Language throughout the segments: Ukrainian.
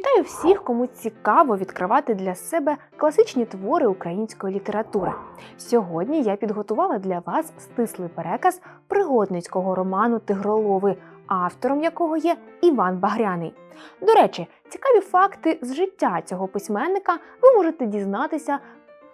Вітаю всіх, кому цікаво відкривати для себе класичні твори української літератури. Сьогодні я підготувала для вас стислий переказ пригодницького роману Тигролови, автором якого є Іван Багряний. До речі, цікаві факти з життя цього письменника ви можете дізнатися,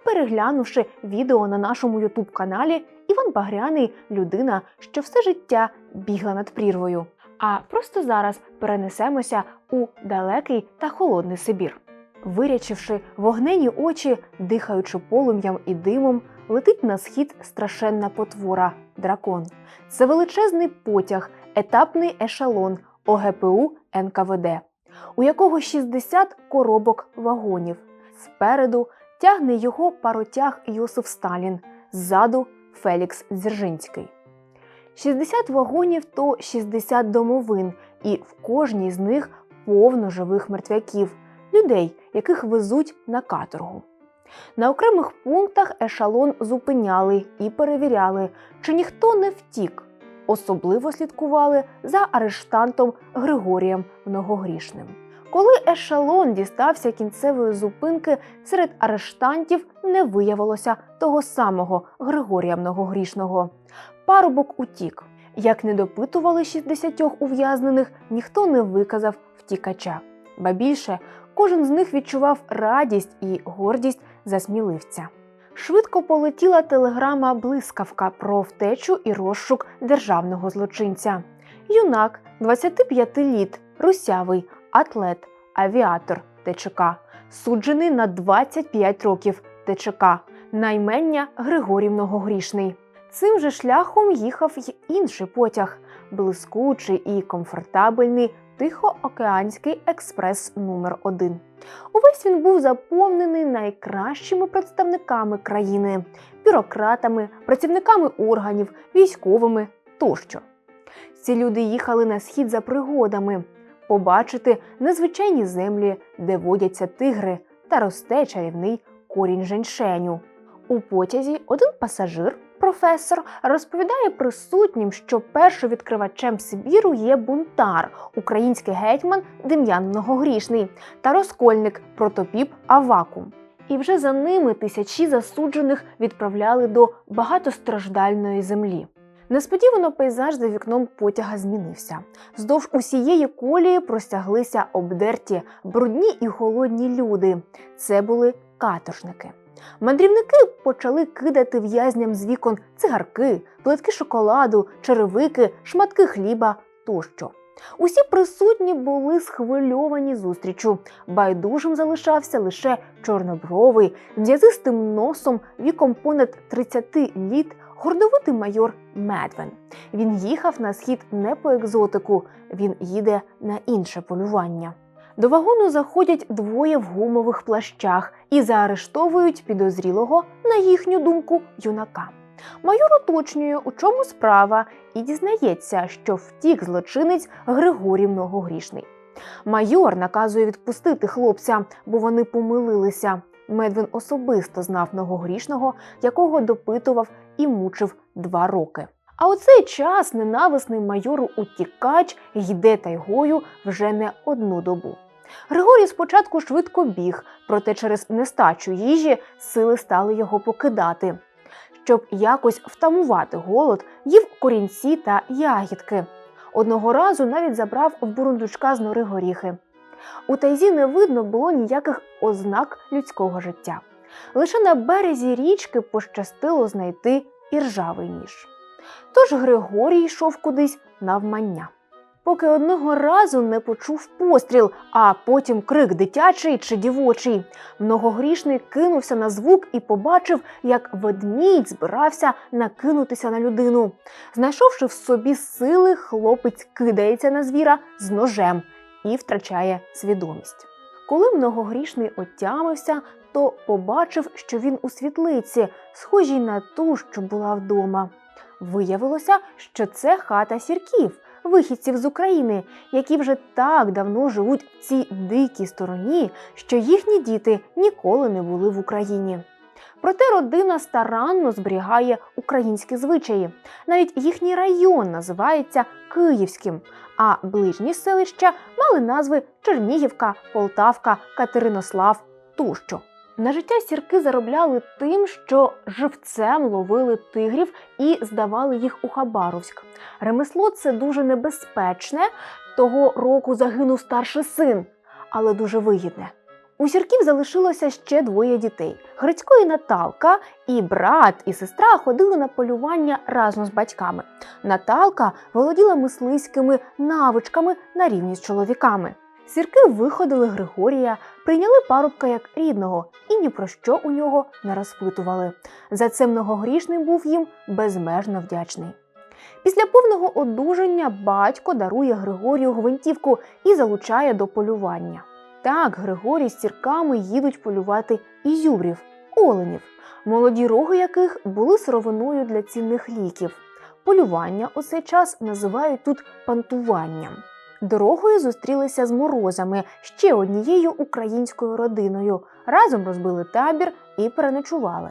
переглянувши відео на нашому ютуб каналі Іван Багряний людина, що все життя бігла над прірвою. А просто зараз перенесемося у далекий та холодний Сибір. Вирячивши вогнені очі, дихаючи полум'ям і димом, летить на схід страшенна потвора дракон. Це величезний потяг, етапний ешелон ОГПУ НКВД, у якого 60 коробок вагонів. Спереду тягне його паротяг Йосиф Сталін, ззаду Фелікс Дзержинський. 60 вагонів то 60 домовин, і в кожній з них повно живих мертвяків, людей, яких везуть на каторгу. На окремих пунктах ешалон зупиняли і перевіряли, чи ніхто не втік. Особливо слідкували за арештантом Григорієм Многогрішним. Коли ешелон дістався кінцевої зупинки, серед арештантів не виявилося того самого Григорія Многогрішного. Парубок утік. Як не допитували 60 ув'язнених, ніхто не виказав втікача. Ба більше, кожен з них відчував радість і гордість за сміливця. Швидко полетіла телеграма блискавка про втечу і розшук державного злочинця. Юнак 25 літ, русявий, атлет, авіатор ТЧК, суджений на 25 років ТЧК, наймення Григорій Многогрішний. Цим же шляхом їхав й інший потяг блискучий і комфортабельний Тихоокеанський експрес номер 1 Увесь він був заповнений найкращими представниками країни, бюрократами, працівниками органів, військовими тощо. Ці люди їхали на схід за пригодами, побачити незвичайні землі, де водяться тигри, та росте чарівний корінь женьшеню. У потязі один пасажир професор розповідає присутнім, що першовідкривачем Сибіру є бунтар, український гетьман Дем'ян Многогрішний та розкольник протопіп Авакум. І вже за ними тисячі засуджених відправляли до багатостраждальної землі. Несподівано пейзаж за вікном потяга змінився. Вздовж усієї колії простяглися обдерті, брудні і голодні люди. Це були каторжники. Мандрівники почали кидати в'язням з вікон цигарки, плитки шоколаду, черевики, шматки хліба тощо. Усі присутні були схвильовані зустрічю. Байдужим залишався лише чорнобровий, м'язистим носом віком понад 30 літ гордовитий майор Медвен. Він їхав на схід не по екзотику, він їде на інше полювання. До вагону заходять двоє в гумових плащах і заарештовують підозрілого, на їхню думку, юнака. Майор уточнює, у чому справа, і дізнається, що втік злочинець Григорій Многогрішний. Майор наказує відпустити хлопця, бо вони помилилися. Медвин особисто знав многогрішного, якого допитував і мучив два роки. А у цей час ненависний майору утікач йде тайгою вже не одну добу. Григорій спочатку швидко біг, проте через нестачу їжі сили стали його покидати. Щоб якось втамувати голод, їв корінці та ягідки. Одного разу навіть забрав в бурундучка з нори горіхи. У тайзі не видно було ніяких ознак людського життя. Лише на березі річки пощастило знайти іржавий ніж. Тож Григорій йшов кудись навмання поки одного разу не почув постріл, а потім крик дитячий чи дівочий. Многогрішний кинувся на звук і побачив, як ведмідь збирався накинутися на людину. Знайшовши в собі сили, хлопець кидається на звіра з ножем і втрачає свідомість. Коли многогрішний отямився, то побачив, що він у світлиці, схожій на ту, що була вдома. Виявилося, що це хата сірків вихідців з України, які вже так давно живуть в цій дикій стороні, що їхні діти ніколи не були в Україні. Проте родина старанно зберігає українські звичаї. Навіть їхній район називається Київським, а ближні селища мали назви Чернігівка, Полтавка, Катеринослав тощо. На життя сірки заробляли тим, що живцем ловили тигрів і здавали їх у Хабаровськ. Ремесло це дуже небезпечне. Того року загинув старший син, але дуже вигідне. У сірків залишилося ще двоє дітей: Грицько і Наталка, і брат, і сестра ходили на полювання разом з батьками. Наталка володіла мисливськими навичками на рівні з чоловіками. Сірки виходили Григорія, прийняли парубка як рідного і ні про що у нього не розпитували. За це многогрішний був їм безмежно вдячний. Після повного одужання батько дарує Григорію гвинтівку і залучає до полювання. Так, Григорій з сірками їдуть полювати ізюбрів, оленів, молоді роги яких були сировиною для цінних ліків. Полювання у цей час називають тут пантуванням. Дорогою зустрілися з морозами ще однією українською родиною. Разом розбили табір і переночували.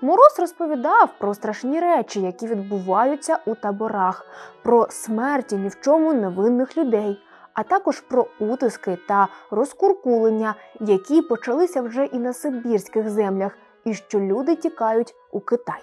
Мороз розповідав про страшні речі, які відбуваються у таборах, про смерті ні в чому невинних людей, а також про утиски та розкуркулення, які почалися вже і на сибірських землях, і що люди тікають у Китай.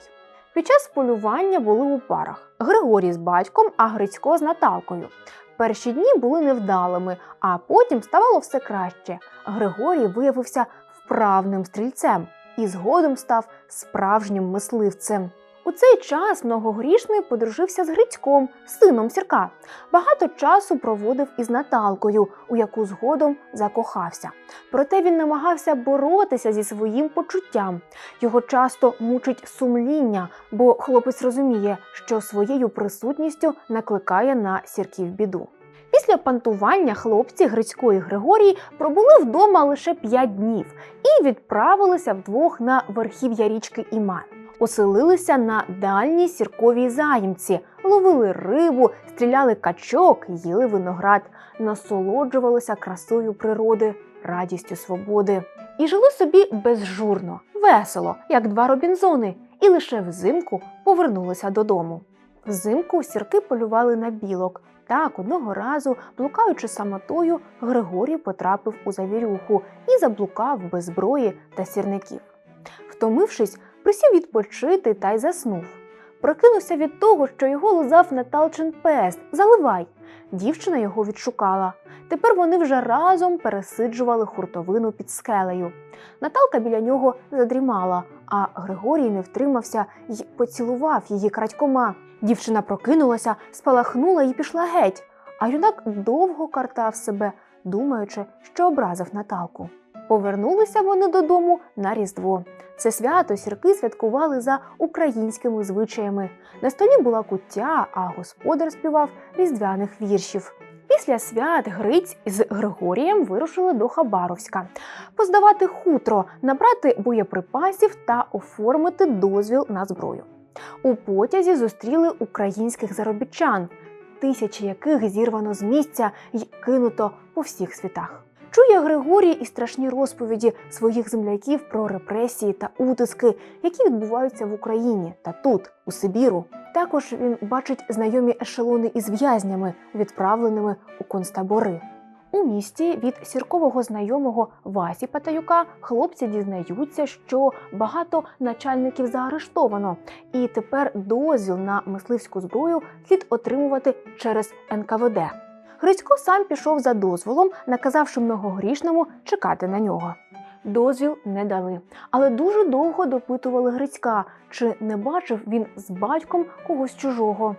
Під час полювання були у парах Григорій з батьком, а Грицько з Наталкою. Перші дні були невдалими, а потім ставало все краще. Григорій виявився вправним стрільцем і згодом став справжнім мисливцем. У цей час многогрішний подружився з Грицьком, сином сірка. Багато часу проводив із Наталкою, у яку згодом закохався. Проте він намагався боротися зі своїм почуттям. Його часто мучить сумління, бо хлопець розуміє, що своєю присутністю накликає на сірків біду. Після пантування хлопці Грицько і Григорій пробули вдома лише п'ять днів і відправилися вдвох на верхів'я річки Іман. Оселилися на дальній сірковій заїмці, ловили рибу, стріляли качок, їли виноград, насолоджувалися красою природи, радістю свободи. І жили собі безжурно, весело, як два робінзони, і лише взимку повернулися додому. Взимку сірки полювали на білок. Так, одного разу, блукаючи самотою, Григорій потрапив у завірюху і заблукав без зброї та сірників. Втомившись, присів відпочити та й заснув. Прокинувся від того, що його лизав Наталчин пес. Заливай. Дівчина його відшукала. Тепер вони вже разом пересиджували хуртовину під скелею. Наталка біля нього задрімала, а Григорій не втримався й поцілував її крадькома. Дівчина прокинулася, спалахнула і пішла геть. А юнак довго картав себе, думаючи, що образив Наталку. Повернулися вони додому на Різдво. Це свято сірки святкували за українськими звичаями. На столі була куття, а господар співав різдвяних віршів. Після свят Гриць з Григорієм вирушили до Хабаровська поздавати хутро, набрати боєприпасів та оформити дозвіл на зброю. У потязі зустріли українських заробітчан, тисячі яких зірвано з місця й кинуто по всіх світах. Чує Григорій і страшні розповіді своїх земляків про репресії та утиски, які відбуваються в Україні та тут, у Сибіру. Також він бачить знайомі ешелони із в'язнями, відправленими у концтабори. У місті від сіркового знайомого Васі Патаюка хлопці дізнаються, що багато начальників заарештовано, і тепер дозвіл на мисливську зброю слід отримувати через НКВД. Грицько сам пішов за дозволом, наказавши многогрішному чекати на нього. Дозвіл не дали, але дуже довго допитували Грицька, чи не бачив він з батьком когось чужого.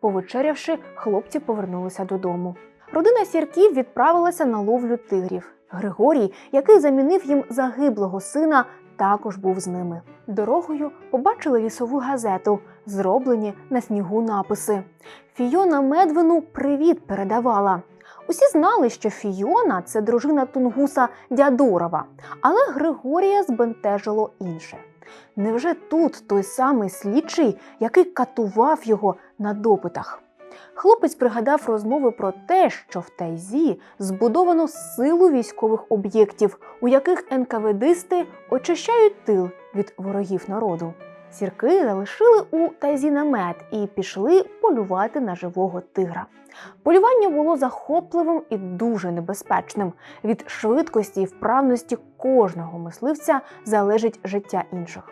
Повечерявши, хлопці повернулися додому. Родина сірків відправилася на ловлю тигрів. Григорій, який замінив їм загиблого сина, також був з ними. Дорогою побачили лісову газету, зроблені на снігу написи. Фіона Медвину привіт передавала. Усі знали, що Фіона це дружина Тунгуса Дядорова, але Григорія збентежило інше. Невже тут той самий слідчий, який катував його на допитах? Хлопець пригадав розмови про те, що в Тайзі збудовано силу військових об'єктів, у яких НКВДисти очищають тил від ворогів народу. Сірки залишили у тазі намет і пішли полювати на живого тигра. Полювання було захопливим і дуже небезпечним. Від швидкості і вправності кожного мисливця залежить життя інших.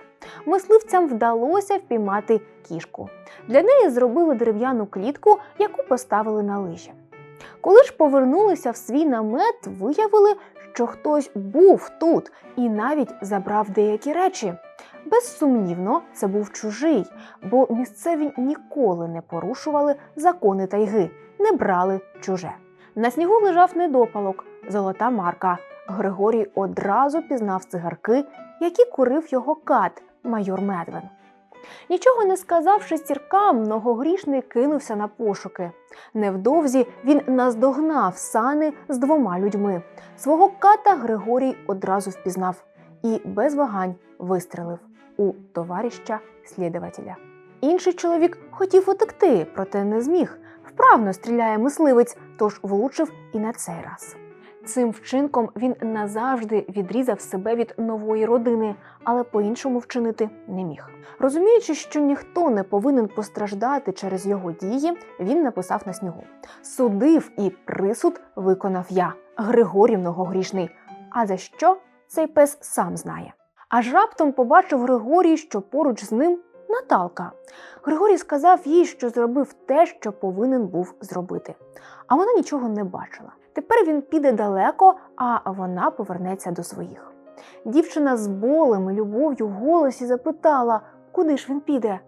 Мисливцям вдалося впіймати кішку. Для неї зробили дерев'яну клітку, яку поставили на лижі. Коли ж повернулися в свій намет, виявили, що хтось був тут і навіть забрав деякі речі. Безсумнівно, це був чужий, бо місцеві ніколи не порушували закони тайги, не брали чуже. На снігу лежав недопалок, золота марка. Григорій одразу пізнав цигарки, які курив його кат, майор Медвен. Нічого не сказавши сіркам, многогрішний кинувся на пошуки. Невдовзі він наздогнав сани з двома людьми. Свого ката Григорій одразу впізнав і без вагань вистрелив у товарища слідувателя. Інший чоловік хотів утекти, проте не зміг. Вправно стріляє мисливець, тож влучив і на цей раз. Цим вчинком він назавжди відрізав себе від нової родини, але по-іншому вчинити не міг. Розуміючи, що ніхто не повинен постраждати через його дії, він написав на снігу: судив і присуд виконав я, Григорій многогрішний. А за що цей пес сам знає. Аж раптом побачив Григорій, що поруч з ним Наталка. Григорій сказав їй, що зробив те, що повинен був зробити. А вона нічого не бачила. Тепер він піде далеко, а вона повернеться до своїх. Дівчина з болем і любов'ю в голосі запитала, куди ж він піде.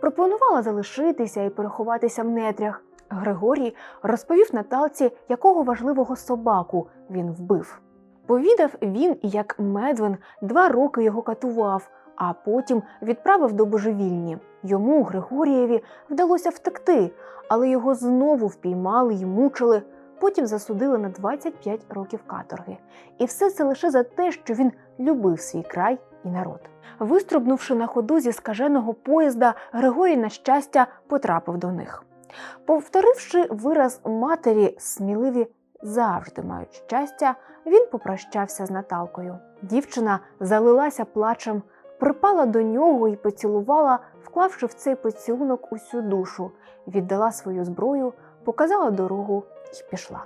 Пропонувала залишитися і переховатися в нетрях. Григорій розповів Наталці, якого важливого собаку він вбив. Повідав він, як Медвен два роки його катував, а потім відправив до божевільні. Йому, Григорієві, вдалося втекти, але його знову впіймали й мучили. Потім засудили на 25 років каторги. І все це лише за те, що він любив свій край і народ. Виструбнувши на ходу зі скаженого поїзда, Григорій, на щастя, потрапив до них. Повторивши вираз матері, сміливі завжди мають щастя, він попрощався з Наталкою. Дівчина залилася плачем, припала до нього і поцілувала, вклавши в цей поцілунок усю душу, віддала свою зброю, показала дорогу і пішла.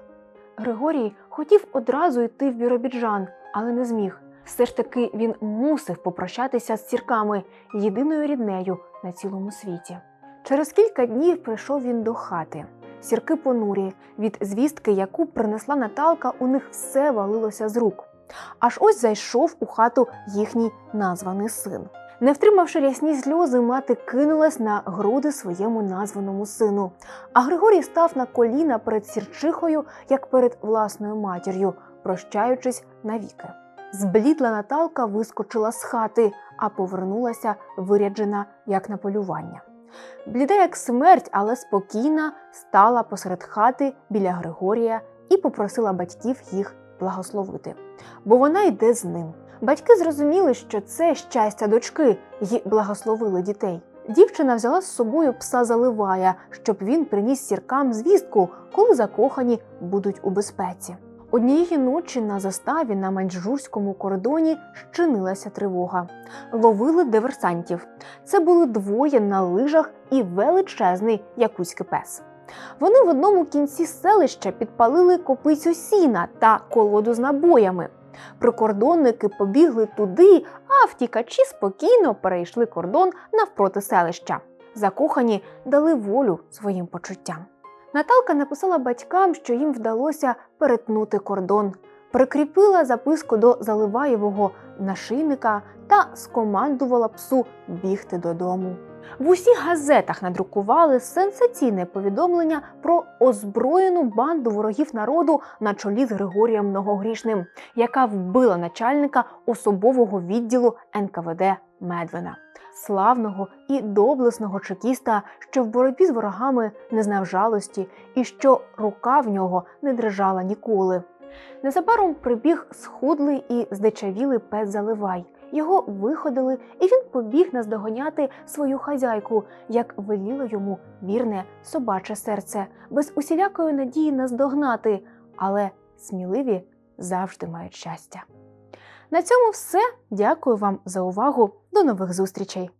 Григорій хотів одразу йти в Біробіджан, але не зміг. Все ж таки він мусив попрощатися з сірками, єдиною ріднею на цілому світі. Через кілька днів прийшов він до хати. Сірки понурі, від звістки, яку принесла Наталка, у них все валилося з рук. Аж ось зайшов у хату їхній названий син. Не втримавши рясні сльози, мати кинулась на груди своєму названому сину. А Григорій став на коліна перед сірчихою, як перед власною матір'ю, прощаючись навіки. Зблідла Наталка вискочила з хати, а повернулася виряджена як на полювання. Бліда, як смерть, але спокійна, стала посеред хати біля Григорія і попросила батьків їх благословити, бо вона йде з ним. Батьки зрозуміли, що це щастя дочки, й благословили дітей. Дівчина взяла з собою пса Заливая, щоб він приніс сіркам звістку, коли закохані будуть у безпеці. Однієї ночі на заставі на маньчжурському кордоні щинилася тривога. Ловили диверсантів. Це були двоє на лижах і величезний якуський пес. Вони в одному кінці селища підпалили копицю сіна та колоду з набоями. Прикордонники побігли туди, а втікачі спокійно перейшли кордон навпроти селища. Закохані дали волю своїм почуттям. Наталка написала батькам, що їм вдалося перетнути кордон, прикріпила записку до Заливаєвого нашийника та скомандувала псу бігти додому. В усіх газетах надрукували сенсаційне повідомлення про озброєну банду ворогів народу на чолі з Григорієм Многогрішним, яка вбила начальника особового відділу НКВД Медвена, славного і доблесного чекіста, що в боротьбі з ворогами не знав жалості і що рука в нього не дрижала ніколи. Незабаром прибіг схудлий і здичавілий пес Заливай. Його виходили, і він побіг наздоганяти свою хазяйку, як веліло йому вірне собаче серце, без усілякої надії наздогнати, але сміливі завжди мають щастя. На цьому все. Дякую вам за увагу. До нових зустрічей!